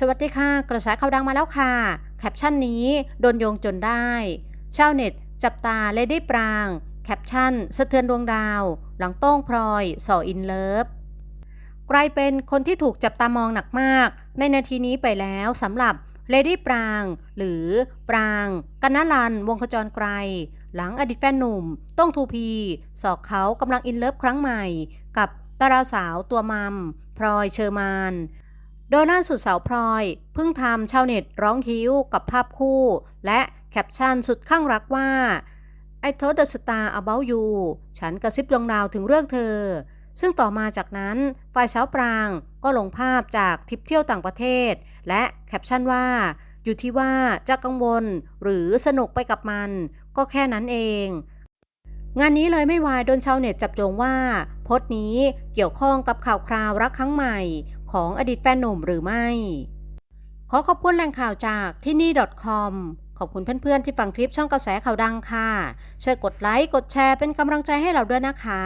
สวัสดีค่ะ กระแสข่าวดังมาแล้วค่ะ แคปชั่นนี้โดนโยงจนได้ ชาวเน็ต จับตาเลดี้ปราง แคปชั่น สะเทือนดวงดาว หลังโต้งพลอยส่ออินเลิฟกลายเป็นคนที่ถูกจับตามองหนักมาก ในนาทีนี้ไปแล้วสำหรับเลดี้ปราง หรือปรางกนลัน วงขจรไกรหลังอดีตแฟนหนุ่ม ต้งทูพี สอกเขากำลังอินเลิฟครั้งใหม่ กับดาราสาวตัวมัมพลอยเชอร์มาน โดยล่าสุดสาวพลอยเพิ่งทำชาวเน็ตร้องคิ้วกับภาพคู่ และแคปชั่นสุดข้างรักว่า I told the star about you ฉันกระซิบดวงดาวถึงเรื่องเธอ ซึ่งต่อมาจากนั้นฝ่ายสาวปรางก็ลงภาพจากทริปเที่ยวต่างประเทศ และแคปชั่นว่า อยู่ที่ว่าจะกังวลหรือสนุกไปกับมัน ก็แค่นั้นเอง งานนี้เลยไม่วายโดนชาวเน็ตจับโยงว่า โพสต์นี้เกี่ยวข้องกับข่าวคราวรักครั้งใหม่ ของอดีตแฟนหนุ่มหรือไม่ ขอขอบคุณแหล่งข่าวจากที่นี่ .com ขอบคุณเพื่อนๆที่ฟังคลิปช่องกระแสข่าวดังค่ะ ช่วยกดไลค์ กดแชร์เป็นกำลังใจให้เราด้วยนะคะ